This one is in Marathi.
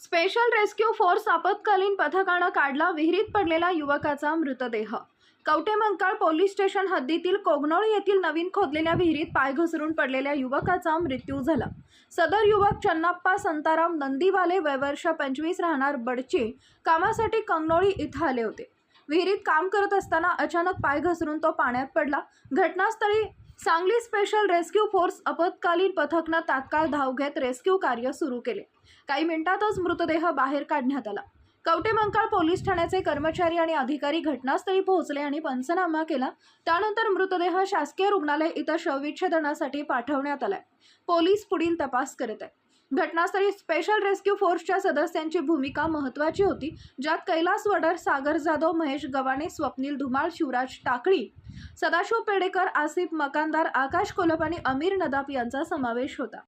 स्पेशल रेस्क्यू फोर्स आपत्कालीन पथकानं काढला विहिरीत पडलेला युवकाचा मृतदेह. कवटेमंकाळ पोलीस स्टेशन हद्दीतील कोगनोळ येथील नवीन खोदलेल्या विहिरीत पाय घसरून पडलेल्या युवकाचा मृत्यू झाला. सदर युवक चन्नाप्पा संताराम नंदीवाले वयवर्ष पंचवीस राहणार बडची कामासाठी कंगनोळी इथं आले होते. विहिरीत काम करत असताना अचानक पाय घसरून तो पाण्यात पडला. घटनास्थळी सांगली स्पेशल रेस्क्यू फोर्स आपत्कालीन पथकनं तात्काळ धाव घेत रेस्क्यू कार्य सुरू केले. काही मिनिटातच मृतदेह बाहेर काढण्यात आला. कवटेमंकाळ पोलीस ठाण्याचे कर्मचारी आणि अधिकारी घटनास्थळी पोहोचले आणि पंचनामा केला. त्यानंतर मृतदेह शासकीय रुग्णालय इथं शवविच्छेदनासाठी पाठवण्यात आलाय. पोलीस पुढील तपास करत आहे घटनास्थळी स्पेशल रेस्क्यू फोर्सच्या सदस्यांची भूमिका महत्त्वाची होती ज्यात कैलास वडर सागर जाधव महेश गवाणे स्वप्नील धुमाळ शिवराज टाकळी सदाशिव पेडेकर आसिफ मकानदार आकाश कोलप आणि अमीर नदाफ यांचा समावेश होता.